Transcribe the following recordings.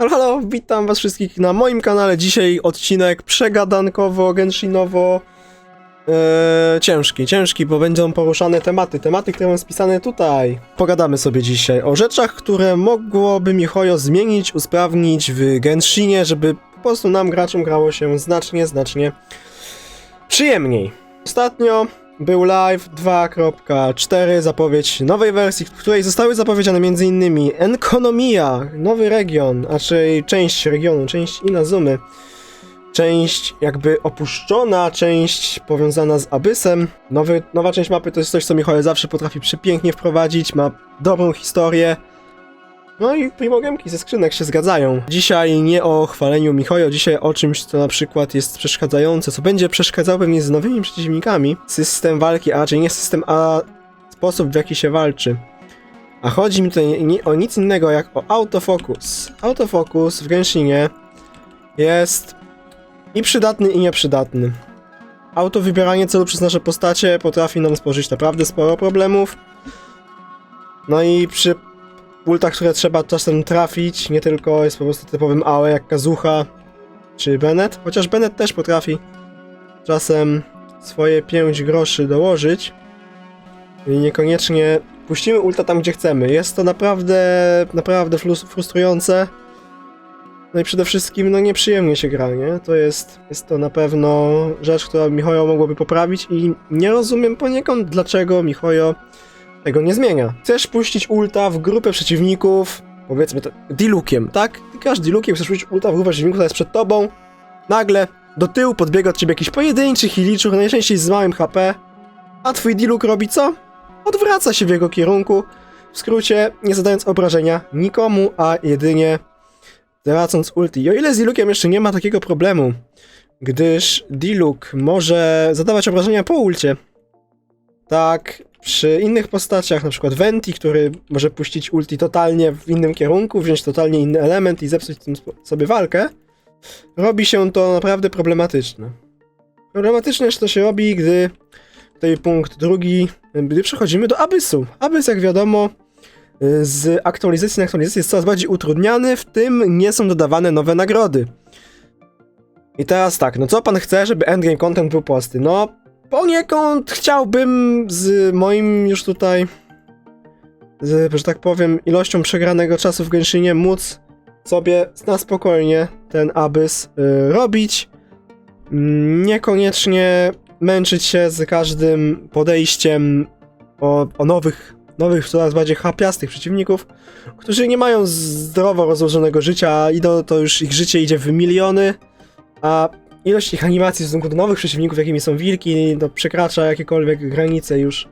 Halo, halo, witam was wszystkich na moim kanale. Dzisiaj odcinek przegadankowo, genshinowo eee, ciężki, ciężki, bo będą poruszane tematy, tematy, które mam spisane tutaj. Pogadamy sobie dzisiaj o rzeczach, które mogłoby Mihoyo zmienić, usprawnić w Genshinie, żeby po prostu nam graczom grało się znacznie, znacznie przyjemniej. Ostatnio był live 2.4, zapowiedź nowej wersji, w której zostały zapowiedziane m.in. Enkonomia, nowy region, a czyli część regionu, część Inazumy, część jakby opuszczona, część powiązana z Abyssem. Nowy, nowa część mapy to jest coś, co Michał zawsze potrafi przepięknie wprowadzić, ma dobrą historię. No i primogemki ze skrzynek się zgadzają. Dzisiaj nie o chwaleniu Michojo, dzisiaj o czymś, co na przykład jest przeszkadzające, co będzie przeszkadzało pewnie z nowymi przeciwnikami. System walki, a raczej nie system, a sposób w jaki się walczy. A chodzi mi tutaj nie, o nic innego jak o autofocus. Autofocus w Genshinie jest i przydatny i nieprzydatny. Auto wybieranie celu przez nasze postacie potrafi nam stworzyć naprawdę sporo problemów. No i przy ultach, które trzeba czasem trafić, nie tylko jest po prostu typowym AOE jak Kazucha czy Bennett, chociaż Bennett też potrafi czasem swoje 5 groszy dołożyć i niekoniecznie puścimy ulta tam, gdzie chcemy. Jest to naprawdę, naprawdę frustrujące. No i przede wszystkim, no nieprzyjemnie się gra, nie? To jest, jest to na pewno rzecz, która Mihojo mogłoby poprawić i nie rozumiem poniekąd, dlaczego Mihojo tego nie zmienia. Chcesz puścić ulta w grupę przeciwników, powiedzmy to, dilukiem, tak? Grasz dilukiem, chcesz puścić ulta w grupę przeciwników, która jest przed tobą, nagle do tyłu podbiega od ciebie jakiś pojedynczy hiliczur, najczęściej z małym HP, a twój diluk robi co? Odwraca się w jego kierunku, w skrócie, nie zadając obrażenia nikomu, a jedynie tracąc ulti. O ile z dilukiem jeszcze nie ma takiego problemu, gdyż diluk może zadawać obrażenia po ulcie, tak przy innych postaciach, na przykład Venti, który może puścić ulti totalnie w innym kierunku, wziąć totalnie inny element i zepsuć sobie walkę, robi się to naprawdę problematyczne. Problematyczne to się robi, gdy tutaj punkt drugi, gdy przechodzimy do Abyssu. Abyss, jak wiadomo, z aktualizacji na aktualizację jest coraz bardziej utrudniany, w tym nie są dodawane nowe nagrody. I teraz tak, no co pan chce, żeby endgame content był prosty? No, poniekąd chciałbym z moim już tutaj, z, że tak powiem, ilością przegranego czasu w Genshinie móc sobie na spokojnie ten Abyss y, robić. Niekoniecznie męczyć się z każdym podejściem o, o nowych, nowych, coraz bardziej chapiastych przeciwników, którzy nie mają zdrowo rozłożonego życia, idą, to już ich życie idzie w miliony, a ilość ich animacji w stosunku do nowych przeciwników, jakimi są wilki, no, przekracza jakiekolwiek granice już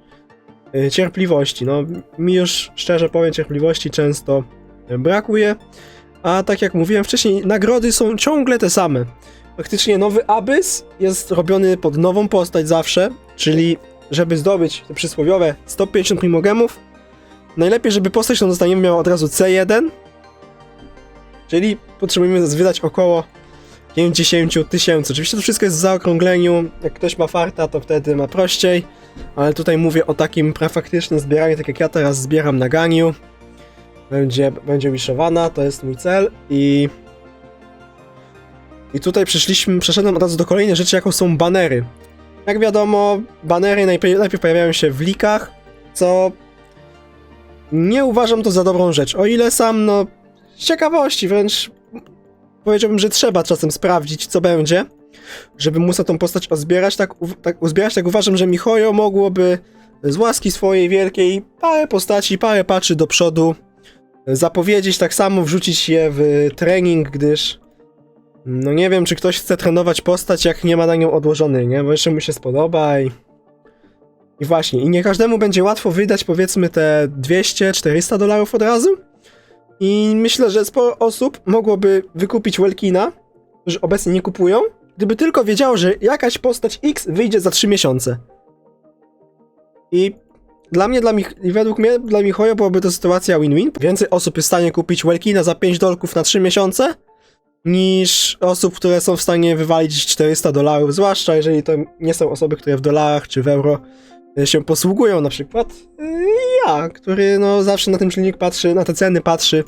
y, cierpliwości. No, mi już szczerze powiem, cierpliwości często y, brakuje. A tak jak mówiłem wcześniej, nagrody są ciągle te same. Faktycznie nowy Abyss jest robiony pod nową postać zawsze, czyli żeby zdobyć te przysłowiowe 150 primogemów, najlepiej, żeby postać, którą dostaniemy, miała od razu C1, czyli potrzebujemy wydać około 50 tysięcy. Oczywiście to wszystko jest w zaokrągleniu. Jak ktoś ma farta, to wtedy ma prościej. Ale tutaj mówię o takim prafaktycznym zbieraniu, tak jak ja teraz zbieram na ganiu. Będzie, będzie wiszowana, to jest mój cel i... I tutaj przeszliśmy, przeszedłem od razu do kolejnej rzeczy, jaką są banery. Jak wiadomo, banery najpierw, najpierw pojawiają się w likach, co nie uważam to za dobrą rzecz. O ile sam, no, z ciekawości wręcz powiedziałbym, że trzeba czasem sprawdzić, co będzie, żeby móc na tą postać ozbierać. Tak, tak uzbierać, tak uważam, że Mihojo mogłoby z łaski swojej wielkiej parę postaci, parę patrzy do przodu zapowiedzieć, tak samo wrzucić je w trening, gdyż no nie wiem, czy ktoś chce trenować postać, jak nie ma na nią odłożony, nie? Bo jeszcze mu się spodoba i... I właśnie, i nie każdemu będzie łatwo wydać powiedzmy te 200-400 dolarów od razu. I myślę, że sporo osób mogłoby wykupić Welkina, że obecnie nie kupują, gdyby tylko wiedziało, że jakaś postać X wyjdzie za 3 miesiące. I dla mnie, dla mich, według mnie, dla Michoja byłaby to sytuacja win-win. Więcej osób jest w stanie kupić Welkina za 5 dolków na 3 miesiące, niż osób, które są w stanie wywalić 400 dolarów, zwłaszcza jeżeli to nie są osoby, które w dolarach czy w euro się posługują, na przykład y, ja, który no zawsze na ten czynnik patrzy, na te ceny patrzy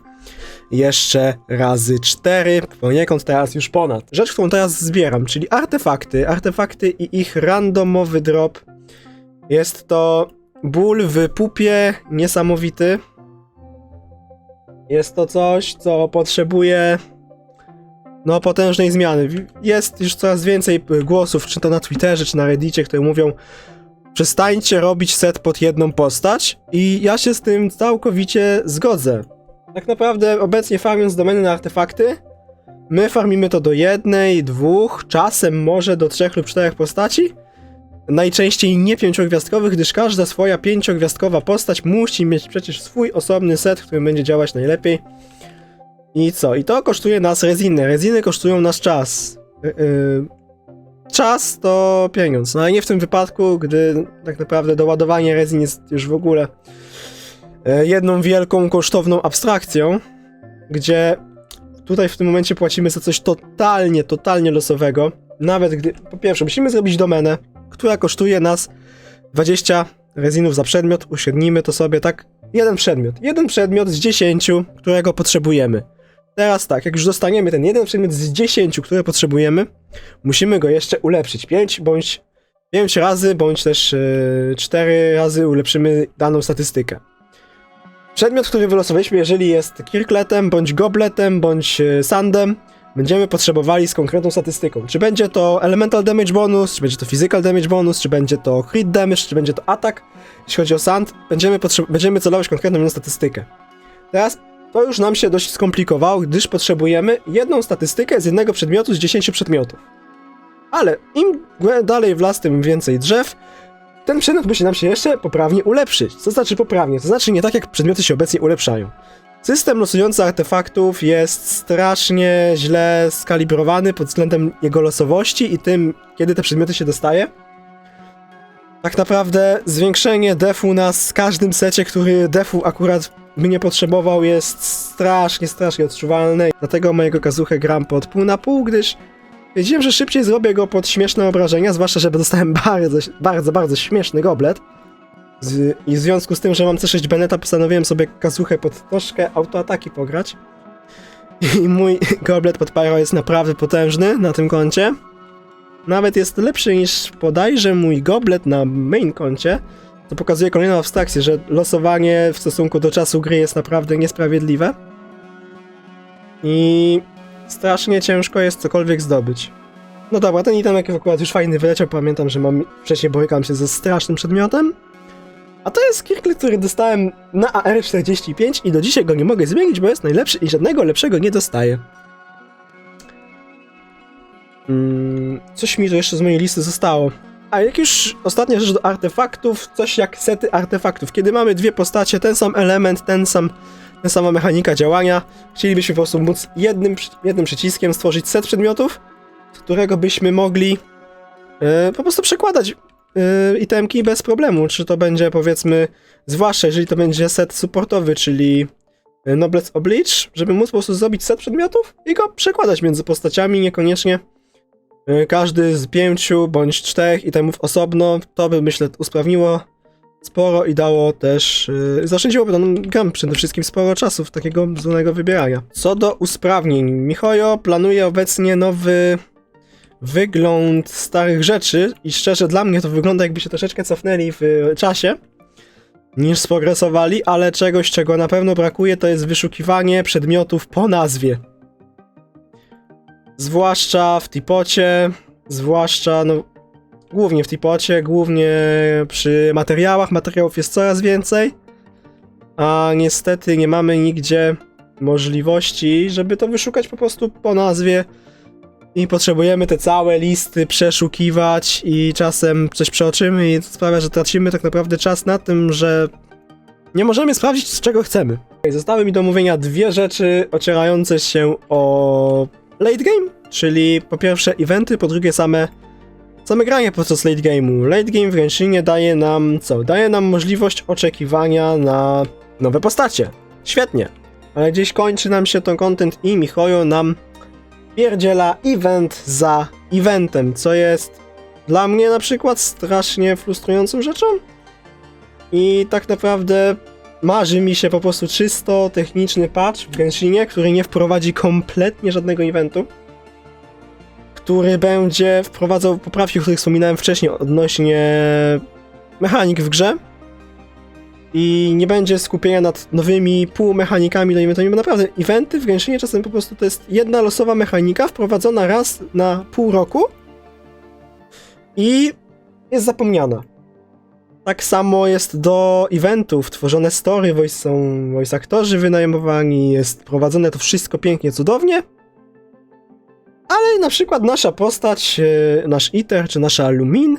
jeszcze razy 4, poniekąd teraz już ponad. Rzecz, którą teraz zbieram, czyli artefakty, artefakty i ich randomowy drop. Jest to ból w pupie niesamowity. Jest to coś, co potrzebuje no potężnej zmiany. Jest już coraz więcej głosów, czy to na Twitterze, czy na Reddicie, które mówią przestańcie robić set pod jedną postać i ja się z tym całkowicie zgodzę. Tak naprawdę obecnie farmiąc domeny na artefakty, my farmimy to do jednej, dwóch, czasem może do trzech lub czterech postaci. Najczęściej nie pięciogwiazdkowych, gdyż każda swoja pięciogwiazdkowa postać musi mieć przecież swój osobny set, który będzie działać najlepiej. I co? I to kosztuje nas reziny. Reziny kosztują nas czas. Yy, yy, czas to pieniądz, no ale nie w tym wypadku, gdy tak naprawdę doładowanie rezin jest już w ogóle e, jedną wielką kosztowną abstrakcją, gdzie tutaj w tym momencie płacimy za coś totalnie, totalnie losowego. Nawet gdy, po pierwsze, musimy zrobić domenę, która kosztuje nas 20 rezinów za przedmiot, uśrednimy to sobie tak, jeden przedmiot, jeden przedmiot z 10, którego potrzebujemy. Teraz tak, jak już dostaniemy ten jeden przedmiot z 10, które potrzebujemy, musimy go jeszcze ulepszyć 5 bądź 5 razy, bądź też yy, 4 razy ulepszymy daną statystykę. Przedmiot, który wylosowaliśmy, jeżeli jest kirkletem, bądź gobletem, bądź yy, sandem, będziemy potrzebowali z konkretną statystyką. Czy będzie to elemental damage bonus, czy będzie to physical damage bonus, czy będzie to crit damage, czy będzie to atak. Jeśli chodzi o sand, będziemy, będziemy celować konkretną statystykę. Teraz to już nam się dość skomplikowało, gdyż potrzebujemy jedną statystykę z jednego przedmiotu z 10 przedmiotów. Ale im dalej w las, tym więcej drzew, ten przedmiot musi nam się jeszcze poprawnie ulepszyć. Co znaczy poprawnie? To znaczy nie tak jak przedmioty się obecnie ulepszają. System losujący artefaktów jest strasznie źle skalibrowany pod względem jego losowości i tym, kiedy te przedmioty się dostaje. Tak naprawdę zwiększenie defu na każdym secie, który defu akurat by nie potrzebował, jest strasznie, strasznie odczuwalne. Dlatego mojego kazuchę gram pod pół na pół, gdyż wiedziałem, że szybciej zrobię go pod śmieszne obrażenia, zwłaszcza, że dostałem bardzo, bardzo, bardzo śmieszny goblet. Z, I w związku z tym, że mam C6 Beneta, postanowiłem sobie kazuchę pod troszkę autoataki pograć. I mój goblet pod Pyro jest naprawdę potężny na tym koncie. Nawet jest lepszy niż podajże mój goblet na main koncie. To pokazuje kolejną abstrakcję, że losowanie w stosunku do czasu gry jest naprawdę niesprawiedliwe. I strasznie ciężko jest cokolwiek zdobyć. No dobra, ten itemek akurat już fajny wyleciał, pamiętam, że mam, wcześniej borykałem się ze strasznym przedmiotem. A to jest Kirkle, który dostałem na AR45 i do dzisiaj go nie mogę zmienić, bo jest najlepszy i żadnego lepszego nie dostaję. Hmm, coś mi tu jeszcze z mojej listy zostało. A jak już ostatnia rzecz do artefaktów, coś jak sety artefaktów. Kiedy mamy dwie postacie, ten sam element, ten sam, ten sama mechanika działania, chcielibyśmy po prostu móc jednym, jednym przyciskiem stworzyć set przedmiotów, z którego byśmy mogli yy, po prostu przekładać yy, itemki bez problemu. Czy to będzie powiedzmy, zwłaszcza jeżeli to będzie set supportowy, czyli Noblesse Oblige, żeby móc po prostu zrobić set przedmiotów i go przekładać między postaciami, niekoniecznie każdy z pięciu bądź czterech itemów osobno, to by myślę usprawniło sporo i dało też, yy, zaszczędziłoby nam gram przede wszystkim sporo czasu w takiego złonego wybierania. Co do usprawnień, Michojo planuje obecnie nowy wygląd starych rzeczy i szczerze dla mnie to wygląda jakby się troszeczkę cofnęli w czasie niż sprogresowali, ale czegoś czego na pewno brakuje to jest wyszukiwanie przedmiotów po nazwie. Zwłaszcza w tipocie, zwłaszcza, no, głównie w tipocie, głównie przy materiałach. Materiałów jest coraz więcej, a niestety nie mamy nigdzie możliwości, żeby to wyszukać po prostu po nazwie. I potrzebujemy te całe listy przeszukiwać i czasem coś przeoczymy i to sprawia, że tracimy tak naprawdę czas na tym, że nie możemy sprawdzić, z czego chcemy. Zostały mi do mówienia dwie rzeczy ocierające się o late game, czyli po pierwsze eventy, po drugie same same granie podczas late game'u. Late game w Genshinie daje nam co? Daje nam możliwość oczekiwania na nowe postacie. Świetnie. Ale gdzieś kończy nam się to content i Michojo nam pierdziela event za eventem, co jest dla mnie na przykład strasznie frustrującą rzeczą. I tak naprawdę marzy mi się po prostu czysto techniczny patch w Genshinie, który nie wprowadzi kompletnie żadnego eventu. Który będzie wprowadzał poprawki, o których wspominałem wcześniej odnośnie mechanik w grze. I nie będzie skupienia nad nowymi półmechanikami do eventami, bo naprawdę eventy w Genshinie czasem po prostu to jest jedna losowa mechanika wprowadzona raz na pół roku i jest zapomniana. Tak samo jest do eventów, tworzone story, voice są voice aktorzy wynajmowani, jest prowadzone to wszystko pięknie, cudownie. Ale na przykład nasza postać, e, nasz Iter czy nasza Lumin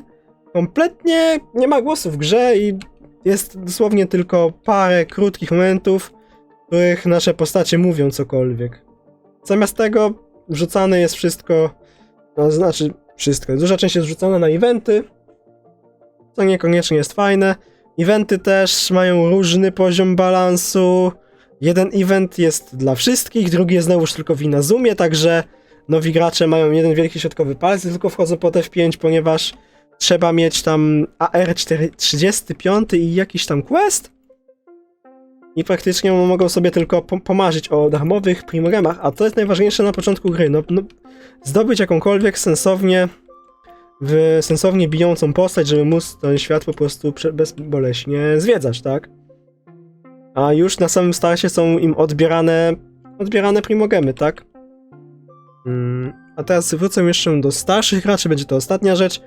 kompletnie nie ma głosu w grze i jest dosłownie tylko parę krótkich momentów, w których nasze postacie mówią cokolwiek. Zamiast tego wrzucane jest wszystko, no znaczy wszystko, duża część jest wrzucana na eventy, co niekoniecznie jest fajne. Eventy też mają różny poziom balansu. Jeden event jest dla wszystkich, drugi jest znowuż tylko w Inazumie, także nowi gracze mają jeden wielki środkowy palec, tylko wchodzą po F5, ponieważ trzeba mieć tam AR35 i jakiś tam quest. I praktycznie mogą sobie tylko po pomarzyć o darmowych primogemach, a to jest najważniejsze na początku gry. No, no, zdobyć jakąkolwiek sensownie w sensownie bijącą postać, żeby móc ten świat po prostu bezboleśnie zwiedzać, tak? A już na samym starcie są im odbierane odbierane primogemy, tak? Mm, a teraz wrócę jeszcze do starszych graczy, będzie to ostatnia rzecz,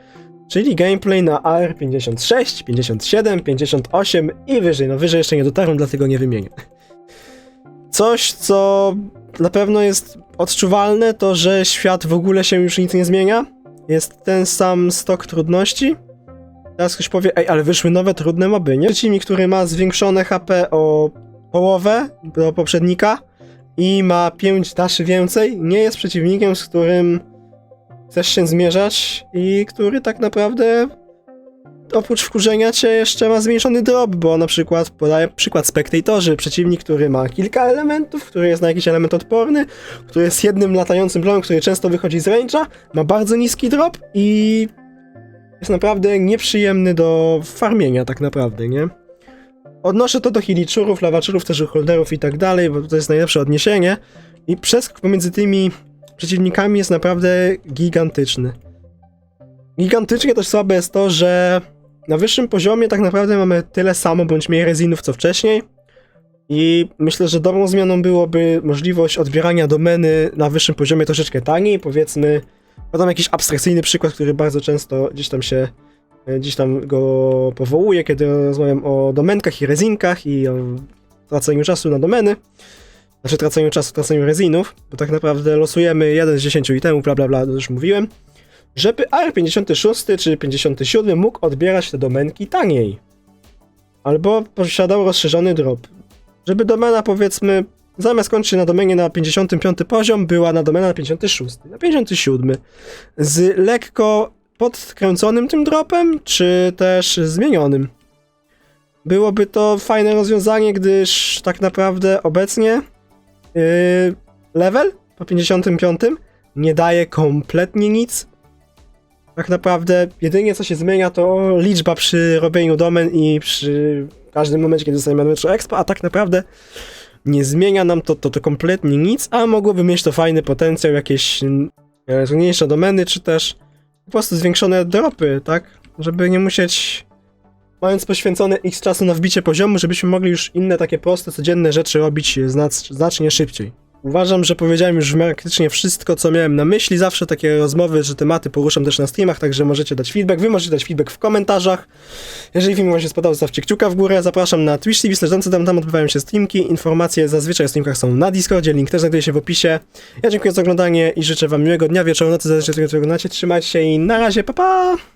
czyli gameplay na AR56, 57, 58 i wyżej. No wyżej jeszcze nie dotarłem, dlatego nie wymienię. Coś, co na pewno jest odczuwalne, to że świat w ogóle się już nic nie zmienia. Jest ten sam stok trudności. Teraz ktoś powie, ej, ale wyszły nowe trudne moby, nie? Przeciwnik, który ma zwiększone HP o połowę do poprzednika i ma 5 daszy więcej, nie jest przeciwnikiem, z którym chcesz się zmierzać i który tak naprawdę oprócz wkurzenia cię jeszcze ma zmniejszony drop, bo na przykład podaję przykład Spectatorzy, przeciwnik, który ma kilka elementów, który jest na jakiś element odporny, który jest jednym latającym blowem, który często wychodzi z range'a, ma bardzo niski drop i jest naprawdę nieprzyjemny do farmienia tak naprawdę, nie? Odnoszę to do hiliczurów, lawaczurów, też holderów i tak dalej, bo to jest najlepsze odniesienie i przeskok pomiędzy tymi przeciwnikami jest naprawdę gigantyczny. Gigantycznie też słabe jest to, że na wyższym poziomie tak naprawdę mamy tyle samo bądź mniej rezinów co wcześniej. I myślę, że dobrą zmianą byłoby możliwość odbierania domeny na wyższym poziomie troszeczkę taniej, powiedzmy. Podam jakiś abstrakcyjny przykład, który bardzo często gdzieś tam się, e, gdzieś tam go powołuję, kiedy rozmawiam o domenkach i rezinkach i o traceniu czasu na domeny. Znaczy traceniu czasu, traceniu rezinów, bo tak naprawdę losujemy jeden z 10 itemów, bla bla bla, już mówiłem żeby AR56 czy 57 mógł odbierać te domenki taniej. Albo posiadał rozszerzony drop. Żeby domena powiedzmy zamiast kończyć na domenie na 55 poziom, była na domena na 56, na 57. Z lekko podkręconym tym dropem, czy też zmienionym. Byłoby to fajne rozwiązanie, gdyż tak naprawdę obecnie yy, level po 55 nie daje kompletnie nic, tak naprawdę jedynie co się zmienia to liczba przy robieniu domen i przy każdym momencie, kiedy dostajemy metro expa, a tak naprawdę nie zmienia nam to, to, to kompletnie nic, a mogłoby mieć to fajny potencjał, jakieś e, mniejsze domeny, czy też po prostu zwiększone dropy, tak? Żeby nie musieć, mając poświęcone x czasu na wbicie poziomu, żebyśmy mogli już inne takie proste, codzienne rzeczy robić znac- znacznie szybciej. Uważam, że powiedziałem już praktycznie wszystko, co miałem na myśli. Zawsze takie rozmowy, że tematy poruszam też na streamach, także możecie dać feedback. Wy możecie dać feedback w komentarzach. Jeżeli film wam się spodobał, zostawcie kciuka w górę. Zapraszam na Twitch TV, tam, tam odbywają się streamki. Informacje zazwyczaj o streamkach są na Discordzie, link też znajduje się w opisie. Ja dziękuję za oglądanie i życzę wam miłego dnia, wieczoru, nocy, zależy od tego, co oglądacie. Trzymajcie się i na razie, pa pa!